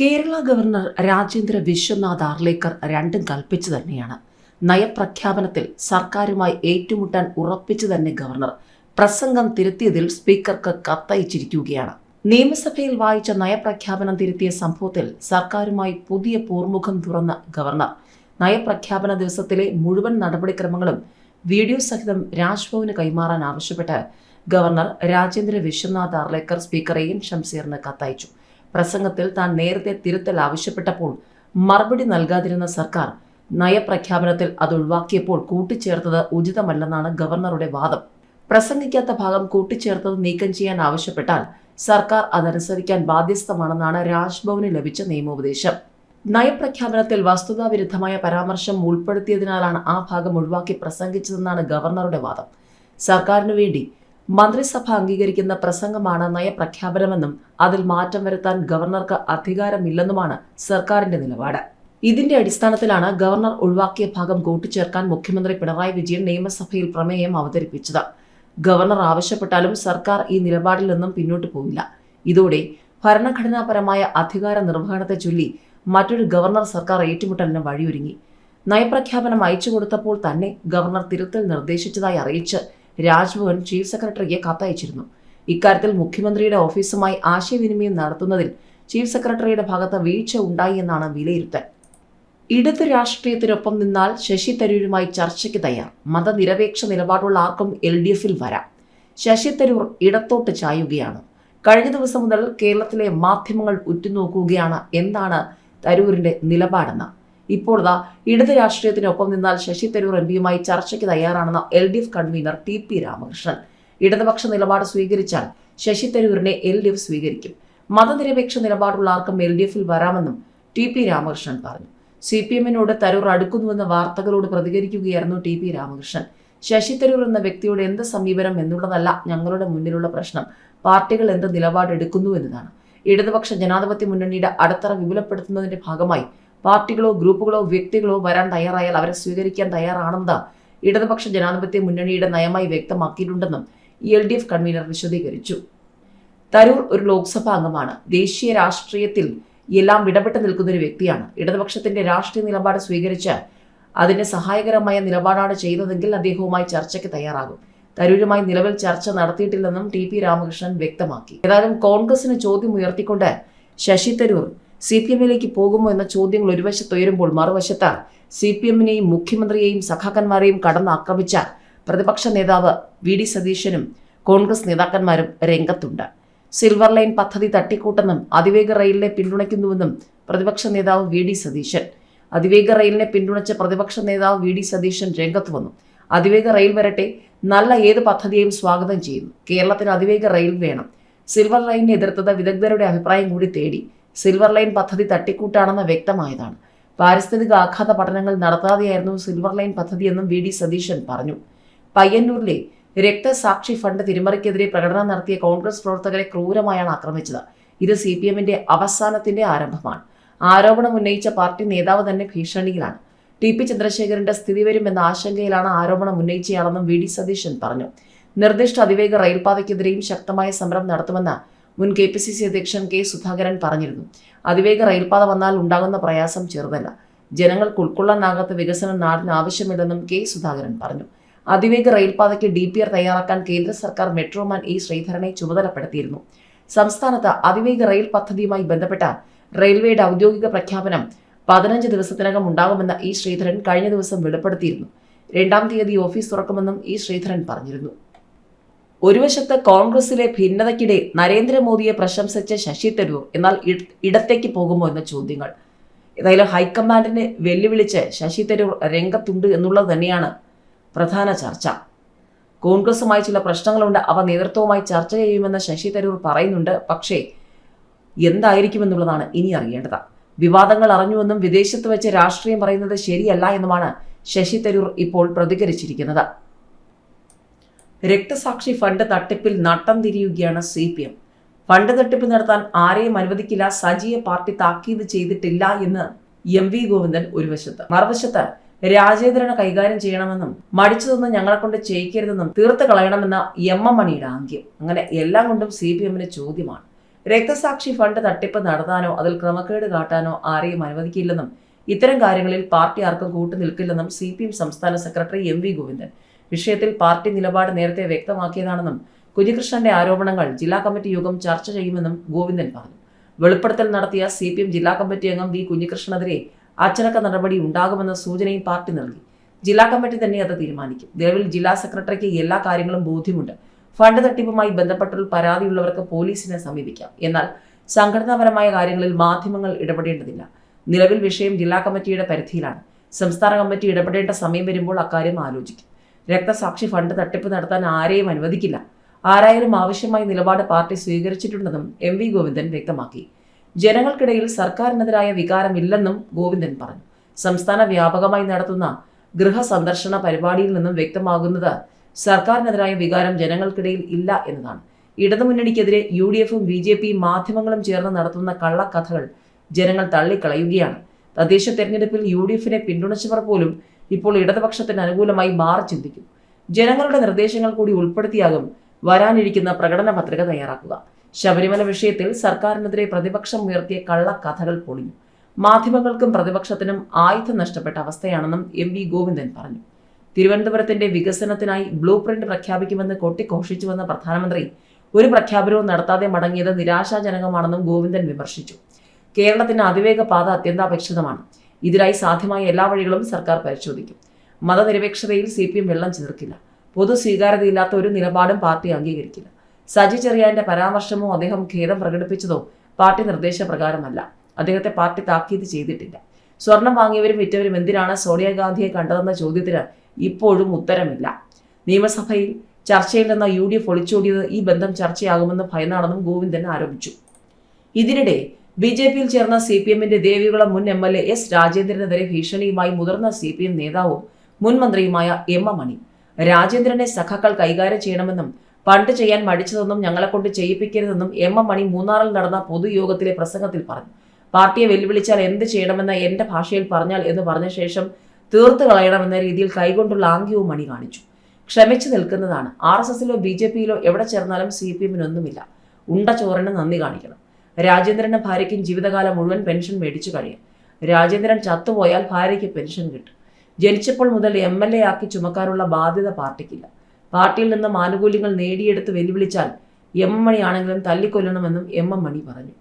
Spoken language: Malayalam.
കേരള ഗവർണർ രാജേന്ദ്ര വിശ്വനാഥ് ആർലേക്കർ രണ്ടും കൽപ്പിച്ചു തന്നെയാണ്. നയപ്രഖ്യാപനത്തിൽ സർക്കാരുമായി ഏറ്റുമുട്ടാൻ ഉറപ്പിച്ചു തന്നെ ഗവർണർ. പ്രസംഗം തിരുത്തിയതിൽ സ്പീക്കർക്ക് കത്തയച്ചിരിക്കുകയാണ്. നിയമസഭയിൽ വായിച്ച നയപ്രഖ്യാപനം തിരുത്തിയ സംഭവത്തിൽ സർക്കാരുമായി പുതിയ പൂർമുഖം തുറന്ന ഗവർണർ. നയപ്രഖ്യാപന ദിവസത്തിലെ മുഴുവൻ നടപടിക്രമങ്ങളും വീഡിയോ സഹിതം രാജ്ഭവന് കൈമാറാൻ ആവശ്യപ്പെട്ട് ഗവർണർ രാജേന്ദ്ര വിശ്വനാഥ് ആർലേക്കർ സ്പീക്കറെയും ഷംസീറിന് കത്തയച്ചു. പ്രസംഗത്തിൽ താൻ നേരത്തെ തിരുത്തൽ ആവശ്യപ്പെട്ടപ്പോൾ മറുപടി നൽകാതിരുന്ന സർക്കാർ നയപ്രഖ്യാപനത്തിൽ അത് ഒഴിവാക്കിയപ്പോൾ കൂട്ടിച്ചേർത്തത് ഉചിതമല്ലെന്നാണ് ഗവർണറുടെ വാദം. പ്രസംഗിക്കാത്ത ഭാഗം കൂട്ടിച്ചേർത്തത് നീക്കം ചെയ്യാൻ ആവശ്യപ്പെട്ടാൽ സർക്കാർ അതനുസരിക്കാൻ ബാധ്യസ്ഥമാണെന്നാണ് രാജ്ഭവന് ലഭിച്ച നിയമോപദേശം. നയപ്രഖ്യാപനത്തിൽ വസ്തുതാവിരുദ്ധമായ പരാമർശം ഉൾപ്പെടുത്തിയതിനാലാണ് ആ ഭാഗം ഒഴിവാക്കി പ്രസംഗിച്ചതെന്നാണ് ഗവർണറുടെ വാദം. സർക്കാരിനു വേണ്ടി മന്ത്രിസഭ അംഗീകരിക്കുന്ന പ്രസംഗമാണ് നയപ്രഖ്യാപനമെന്നും അതിൽ മാറ്റം വരുത്താൻ ഗവർണർക്ക് അധികാരമില്ലെന്നുമാണ് സർക്കാരിന്റെ നിലപാട്. ഇതിന്റെ അടിസ്ഥാനത്തിലാണ് ഗവർണർ ഒഴിവാക്കിയ ഭാഗം കൂട്ടിച്ചേർക്കാൻ മുഖ്യമന്ത്രി പിണറായി വിജയൻ നിയമസഭയിൽ പ്രമേയം അവതരിപ്പിച്ചത്. ഗവർണർ ആവശ്യപ്പെട്ടാലും സർക്കാർ ഈ നിലപാടിൽ നിന്നും പിന്നോട്ട് പോവില്ല. ഇതോടെ ഭരണഘടനാപരമായ അധികാര നിർവഹണത്തെ ചൊല്ലി മറ്റൊരു ഗവർണർ സർക്കാർ ഏറ്റുമുട്ടലിന് വഴിയൊരുങ്ങി. നയപ്രഖ്യാപനം അയച്ചു കൊടുത്തപ്പോൾ തന്നെ ഗവർണർ തിരുത്തൽ നിർദ്ദേശിച്ചതായി അറിയിച്ച് രാജ്ഭവൻ ചീഫ് സെക്രട്ടറിക്ക് കത്തയച്ചിരുന്നു. ഇക്കാര്യത്തിൽ മുഖ്യമന്ത്രിയുടെ ഓഫീസുമായി ആശയവിനിമയം നടത്തുന്നതിൽ ചീഫ് സെക്രട്ടറിയുടെ ഭാഗത്ത് വീഴ്ച ഉണ്ടായി എന്നാണ് വിലയിരുത്തൽ. ഇടത് രാഷ്ട്രീയത്തിനൊപ്പം നിന്നാൽ ശശി തരൂരുമായി ചർച്ചയ്ക്ക് തയ്യാർ. മതനിരപേക്ഷ നിലപാടുള്ള ആർക്കും എൽ ഡി എഫിൽ വരാം. ശശി തരൂർ ഇടത്തോട്ട് ചായുകയാണ്. കഴിഞ്ഞ ദിവസം മുതൽ കേരളത്തിലെ മാധ്യമങ്ങൾ ഉറ്റുനോക്കുകയാണ്. എന്താണ് തരൂരിന്റെ നിലപാടെന്ന്? ഇപ്പോൾ ദാ ഇടത് രാഷ്ട്രീയത്തിനൊപ്പം നിന്നാൽ ശശി തരൂർ എം പിയുമായി ചർച്ചയ്ക്ക് തയ്യാറാണെന്ന L D F convener T P Ramakrishnan. ഇടതുപക്ഷ നിലപാട് സ്വീകരിച്ചാൽ ശശി തരൂരിനെ എൽ ഡി എഫ് സ്വീകരിക്കും. മതനിരപേക്ഷ നിലപാടുള്ള ആർക്കും എൽ ഡി എഫിൽ വരാമെന്നും ടി പി രാമകൃഷ്ണൻ പറഞ്ഞു. സി പി എമ്മിനോട് തരൂർ അടുക്കുന്നുവെന്ന വാർത്തകളോട് പ്രതികരിക്കുകയായിരുന്നു ടി പി രാമകൃഷ്ണൻ. ശശി തരൂർ എന്ന വ്യക്തിയോട് എന്ത് സമീപനം എന്നുള്ളതല്ല ഞങ്ങളുടെ മുന്നിലുള്ള പ്രശ്നം. പാർട്ടികൾ എന്ത് നിലപാടെടുക്കുന്നു എന്നതാണ്. ഇടതുപക്ഷ ജനാധിപത്യ മുന്നണിയുടെ അടത്തറ വിപുലപ്പെടുത്തുന്നതിന്റെ ഭാഗമായി പാർട്ടികളോ ഗ്രൂപ്പുകളോ വ്യക്തികളോ വരാൻ തയ്യാറായാൽ അവരെ സ്വീകരിക്കാൻ തയ്യാറാണെന്ന് ഇടതുപക്ഷ ജനാധിപത്യ മുന്നണിയുടെ നയമായി വ്യക്തമാക്കിയിട്ടുണ്ടെന്നും എൽ ഡി എഫ് കൺവീനർ വിശദീകരിച്ചു. തരൂർ ഒരു ലോക്സഭാ അംഗമാണ്. ദേശീയ രാഷ്ട്രീയത്തിൽ എല്ലാം ഇടപെട്ട് നിൽക്കുന്ന ഒരു വ്യക്തിയാണ്. ഇടതുപക്ഷത്തിന്റെ രാഷ്ട്രീയ നിലപാട് സ്വീകരിച്ച് അതിന് സഹായകരമായ നിലപാടാണ് ചെയ്തതെങ്കിൽ അദ്ദേഹവുമായി ചർച്ചയ്ക്ക് തയ്യാറാകും. തരൂരുമായി നിലവിൽ ചർച്ച നടത്തിയിട്ടില്ലെന്നും ടി പി രാമകൃഷ്ണൻ വ്യക്തമാക്കി. ഏതായാലും കോൺഗ്രസിന് ചോദ്യം ഉയർത്തിക്കൊണ്ട് ശശി തരൂർ സി പി എമ്മിലേക്ക് പോകുമോ എന്ന ചോദ്യങ്ങൾ ഒരു വശത്ത് ഉയരുമ്പോൾ മറുവശത്ത് സി പി എമ്മിനെയും മുഖ്യമന്ത്രിയെയും സഖാക്കന്മാരെയും കടന്ന് ആക്രമിച്ച പ്രതിപക്ഷ നേതാവ് വി ഡി സതീശനും കോൺഗ്രസ് നേതാക്കന്മാരും രംഗത്തുണ്ട്. സിൽവർ ലൈൻ പദ്ധതി തട്ടിക്കൂട്ടെന്നും അതിവേഗ റെയിലിനെ പിന്തുണയ്ക്കുന്നുവെന്നും പ്രതിപക്ഷ നേതാവ് വി ഡി സതീശൻ. അതിവേഗ റെയിലിനെ പിന്തുണച്ച പ്രതിപക്ഷ നേതാവ് വി ഡി സതീശൻ രംഗത്ത് വന്നു. അതിവേഗ റെയിൽ വരട്ടെ നല്ല ഏത് പദ്ധതിയെയും സ്വാഗതം ചെയ്യുന്നു. കേരളത്തിന് അതിവേഗ റെയിൽ വേണം. സിൽവർ ലൈനിനെ എതിർത്തത് വിദഗ്ധരുടെ അഭിപ്രായം കൂടി തേടി. സിൽവർ ലൈൻ പദ്ധതി തട്ടിക്കൂട്ടാണെന്ന് വ്യക്തമായതാണ്. പാരിസ്ഥിതിക ആഘാത പഠനങ്ങൾ നടത്താതെയായിരുന്നു സിൽവർ ലൈൻ പദ്ധതിയെന്നും വി ഡി സതീശൻ പറഞ്ഞു. പയ്യന്നൂരിലെ രക്തസാക്ഷി ഫണ്ട് തിരിമറിക്കെതിരെ പ്രകടനം നടത്തിയ കോൺഗ്രസ് പ്രവർത്തകരെ ക്രൂരമായാണ് ആക്രമിച്ചത്. ഇത് സി പി എമ്മിന്റെ അവസാനത്തിന്റെ ആരംഭമാണ്. ആരോപണം ഉന്നയിച്ച പാർട്ടി നേതാവ് തന്നെ ഭീഷണിയിലാണ്. ടി പി ചന്ദ്രശേഖരന്റെ സ്ഥിതി വരുമെന്ന ആശങ്കയിലാണ് ആരോപണം ഉന്നയിച്ചയാളെന്നും വി ഡി സതീശൻ പറഞ്ഞു. നിർദ്ദിഷ്ട അതിവേഗ റെയിൽപാതയ്ക്കെതിരെയും ശക്തമായ സമരം നടത്തുമെന്ന് മുൻ കെ പി സി സി അധ്യക്ഷൻ കെ സുധാകരൻ പറഞ്ഞിരുന്നു. അതിവേഗ റെയിൽപാത വന്നാൽ ഉണ്ടാകുന്ന പ്രയാസം ചെറുതല്ല. ജനങ്ങൾക്ക് ഉൾക്കൊള്ളാനാകാത്ത വികസനം നാടിന് ആവശ്യമില്ലെന്നും കെ സുധാകരൻ പറഞ്ഞു. അതിവേഗ റെയിൽപാതയ്ക്ക് ഡി പി ആർ തയ്യാറാക്കാൻ കേന്ദ്ര സർക്കാർ മെട്രോമാൻ ഇ ശ്രീധരനെ ചുമതലപ്പെടുത്തിയിരുന്നു. സംസ്ഥാനത്ത് അതിവേഗ റെയിൽ പദ്ധതിയുമായി ബന്ധപ്പെട്ട റെയിൽവേയുടെ ഔദ്യോഗിക പ്രഖ്യാപനം പതിനഞ്ച് ദിവസത്തിനകം ഉണ്ടാകുമെന്ന് ഇ ശ്രീധരൻ കഴിഞ്ഞ ദിവസം വെളിപ്പെടുത്തിയിരുന്നു. രണ്ടാം തീയതി ഓഫീസ് തുറക്കുമെന്നും ഇ ശ്രീധരൻ പറഞ്ഞിരുന്നു. ഒരു വശത്ത് കോൺഗ്രസിലെ ഭിന്നതയ്ക്കിടെ നരേന്ദ്രമോദിയെ പ്രശംസിച്ച ശശി തരൂർ എന്നാൽ ഇടത്തേക്ക് പോകുമോ എന്ന ചോദ്യങ്ങൾ. ഏതായാലും ഹൈക്കമാൻഡിനെ വെല്ലുവിളിച്ച് ശശി തരൂർ രംഗത്തുണ്ട് എന്നുള്ളത് തന്നെയാണ് പ്രധാന ചർച്ച. കോൺഗ്രസുമായി ചില പ്രശ്നങ്ങളുണ്ട് അവ നേതൃത്വവുമായി ചർച്ച ചെയ്യുമെന്ന് ശശി തരൂർ പറയുന്നുണ്ട്. പക്ഷേ എന്തായിരിക്കുമെന്നുള്ളതാണ് ഇനി അറിയേണ്ടത്. വിവാദങ്ങൾ അറിഞ്ഞുവെന്നും വിദേശത്ത് വെച്ച് രാഷ്ട്രീയം പറയുന്നത് ശരിയല്ല എന്നുമാണ് ശശി തരൂർ ഇപ്പോൾ പ്രതികരിച്ചിരിക്കുന്നത്. രക്തസാക്ഷി ഫണ്ട് തട്ടിപ്പിൽ നട്ടം തിരിയുകയാണ് സി പി എം ഫണ്ട് തട്ടിപ്പ് നടത്താൻ ആരെയും അനുവദിക്കില്ല സജീവ പാർട്ടി താക്കീത് ചെയ്തിട്ടില്ല എന്ന് എം വി ഗോവിന്ദൻ ഒരു വശത്ത് മറുവശത്ത് രാജേന്ദ്രനെ കൈകാര്യം ചെയ്യണമെന്നും മടിച്ചതൊന്നും ഞങ്ങളെ കൊണ്ട് ചെയ്യിക്കരുതെന്നും തീർത്ത് കളയണമെന്ന എം എം മണിയുടെ ആംഗ്യം. അങ്ങനെ എല്ലാം കൊണ്ടും സി പി എമ്മിന് ചോദ്യമാണ്. രക്തസാക്ഷി ഫണ്ട് തട്ടിപ്പ് നടത്താനോ അതിൽ ക്രമക്കേട് കാട്ടാനോ ആരെയും അനുവദിക്കില്ലെന്നും ഇത്തരം കാര്യങ്ങളിൽ പാർട്ടി ആർക്കും കൂട്ടുനിൽക്കില്ലെന്നും സി പി എം സംസ്ഥാന സെക്രട്ടറി എം വി ഗോവിന്ദൻ വിഷയത്തിൽ പാർട്ടി നിലപാട് നേരത്തെ വ്യക്തമാക്കിയതാണെന്നും കുഞ്ഞികൃഷ്ണന്റെ ആരോപണങ്ങൾ ജില്ലാ കമ്മിറ്റി യോഗം ചർച്ച ചെയ്യുമെന്നും ഗോവിന്ദൻ പറഞ്ഞു. വെളിപ്പെടുത്തൽ നടത്തിയ സി പി എം ജില്ലാ കമ്മിറ്റി അംഗം വി കുഞ്ഞികൃഷ്ണനെതിരെ അച്ചടക്ക നടപടി ഉണ്ടാകുമെന്ന സൂചനയും പാർട്ടി നൽകി. ജില്ലാ കമ്മിറ്റി തന്നെ അത് തീരുമാനിക്കും. നിലവിൽ ജില്ലാ സെക്രട്ടറിക്ക് എല്ലാ കാര്യങ്ങളും ബോധ്യമുണ്ട്. ഫണ്ട് തട്ടിപ്പുമായി ബന്ധപ്പെട്ടുള്ള പരാതിയുള്ളവർക്ക് പോലീസിനെ സമീപിക്കാം. എന്നാൽ സംഘടനാപരമായ കാര്യങ്ങളിൽ മാധ്യമങ്ങൾ ഇടപെടേണ്ടതില്ല. നിലവിൽ വിഷയം ജില്ലാ കമ്മിറ്റിയുടെ പരിധിയിലാണ്. സംസ്ഥാന കമ്മിറ്റി ഇടപെടേണ്ട സമയം വരുമ്പോൾ അക്കാര്യം ആലോചിക്കും. രക്തസാക്ഷി ഫണ്ട് തട്ടിപ്പ് നടത്താൻ ആരെയും അനുവദിക്കില്ല. ആരായാലും ആവശ്യമായ നിലപാട് പാർട്ടി സ്വീകരിച്ചിട്ടുണ്ടെന്നും എം വി ഗോവിന്ദൻ വ്യക്തമാക്കി. ജനങ്ങൾക്കിടയിൽ സർക്കാരിനെതിരായ വികാരമില്ലെന്നും ഗോവിന്ദൻ പറഞ്ഞു. സംസ്ഥാന വ്യാപകമായി നടത്തുന്ന ഗൃഹ ഗൃഹസന്ദർശന പരിപാടിയിൽ നിന്നും വ്യക്തമാകുന്നത് സർക്കാരിനെതിരായ വികാരം ജനങ്ങൾക്കിടയിൽ ഇല്ല എന്നതാണ്. ഇടതുമുന്നണിക്കെതിരെ യു ഡി എഫും ബി ജെ പിയും മാധ്യമങ്ങളും ചേർന്ന് നടത്തുന്ന കള്ളക്കഥകൾ ജനങ്ങൾ തള്ളിക്കളയുകയാണ്. തദ്ദേശ തെരഞ്ഞെടുപ്പിൽ യു ഡി എഫിനെ പിന്തുണച്ചവർ പോലും ഇപ്പോൾ ഇടതുപക്ഷത്തിന് അനുകൂലമായി മാറി ചിന്തിക്കും. ജനങ്ങളുടെ നിർദ്ദേശങ്ങൾ കൂടി ഉൾപ്പെടുത്തിയാകും വരാനിരിക്കുന്ന പ്രകടന പത്രിക തയ്യാറാക്കുക. ശബരിമല വിഷയത്തിൽ സർക്കാരിനെതിരെ പ്രതിപക്ഷം ഉയർത്തിയ കഥകൾ പൊളിഞ്ഞു. മാധ്യമങ്ങൾക്കും പ്രതിപക്ഷത്തിനും ആയുധം നഷ്ടപ്പെട്ട അവസ്ഥയാണെന്നും എം വി ഗോവിന്ദൻ പറഞ്ഞു. തിരുവനന്തപുരത്തിന്റെ വികസനത്തിനായി ബ്ലൂ പ്രിന്റ് പ്രഖ്യാപിക്കുമെന്ന് കൊട്ടിഘോഷിച്ചുവെന്ന പ്രധാനമന്ത്രി ഒരു പ്രഖ്യാപനവും നടത്താതെ മടങ്ങിയത് നിരാശാജനകമാണെന്നും ഗോവിന്ദൻ വിമർശിച്ചു. കേരളത്തിന് അതിവേഗ പാത അത്യന്താപേക്ഷിതമാണ്. ഇതിനായി സാധ്യമായ എല്ലാ വഴികളും സർക്കാർ പരിശോധിക്കും. മതനിരപേക്ഷതയിൽ സി പി എം വെള്ളം ചേർക്കില്ല പൊതു സ്വീകാര്യതയില്ലാത്ത ഒരു നിലപാടും പാർട്ടി അംഗീകരിക്കില്ല. സജി ചെറിയാന്റെ പരാമർശമോ അദ്ദേഹം ഖേദം പ്രകടിപ്പിച്ചതോ പാർട്ടി നിർദ്ദേശപ്രകാരമല്ല. അദ്ദേഹത്തെ പാർട്ടി താക്കീത് ചെയ്തിട്ടില്ല. സ്വർണം വാങ്ങിയവരും വിറ്റവരും എന്തിനാണ് സോണിയാഗാന്ധിയെ കണ്ടതെന്ന ചോദ്യത്തിന് ഇപ്പോഴും ഉത്തരമില്ല. നിയമസഭയിൽ ചർച്ചയിൽ നിന്ന് യു ഡി എഫ് ഒളിച്ചോടിയത് ഈ ബന്ധം ചർച്ചയാകുമെന്ന് ഭയന്നാണെന്നും ഗോവിന്ദൻ ആരോപിച്ചു. ഇതിനിടെ ബി ജെ പിയിൽ ചേർന്ന സി പി എമ്മിന്റെ ദേവികുളം മുൻ എം എൽ എ എസ് രാജേന്ദ്രനെതിരെ ഭീഷണിയുമായി മുതിർന്ന സി പി എം നേതാവും മുൻ മന്ത്രിയുമായ എം എം മണി. രാജേന്ദ്രനെ സഖാക്കൾ കൈകാര്യം ചെയ്യണമെന്നും പണ്ട് ചെയ്യാൻ മടിച്ചതെന്നും ഞങ്ങളെക്കൊണ്ട് ചെയ്യിപ്പിക്കരുതെന്നും എം എം മണി മൂന്നാറിൽ നടന്ന പൊതുയോഗത്തിലെ പ്രസംഗത്തിൽ പറഞ്ഞു. പാർട്ടിയെ വെല്ലുവിളിച്ചാൽ എന്ത് ചെയ്യണമെന്ന് എന്റെ ഭാഷയിൽ പറഞ്ഞാൽ എന്ന് പറഞ്ഞ ശേഷം തീർത്തു കളയണമെന്ന രീതിയിൽ കൈകൊണ്ടുള്ള ആംഗ്യവും മണി കാണിച്ചു. ക്ഷമിച്ചു നിൽക്കുന്നതാണ്. ആർ എസ് എസിലോ ബി ജെ പിയിലോ എവിടെ ചേർന്നാലും സി പി എമ്മിനൊന്നുമില്ല. ഉണ്ട ചോറിന് നന്ദി കാണിക്കണം. രാജേന്ദ്രന്റെ ഭാര്യയ്ക്കും ജീവിതകാലം മുഴുവൻ പെൻഷൻ മേടിച്ചു കഴിയും രാജേന്ദ്രൻ ചത്തുപോയാൽ ഭാര്യയ്ക്ക് പെൻഷൻ കിട്ടും. ജനിച്ചപ്പോൾ മുതൽ എം എൽ എ ആക്കി ചുമക്കാനുള്ള ബാധ്യത പാർട്ടിക്കില്ല. പാർട്ടിയിൽ നിന്നും ആനുകൂല്യങ്ങൾ നേടിയെടുത്ത് വെല്ലുവിളിച്ചാൽ എം എം മണിയാണെങ്കിലും തല്ലിക്കൊല്ലണമെന്നും എം എം മണി പറഞ്ഞു.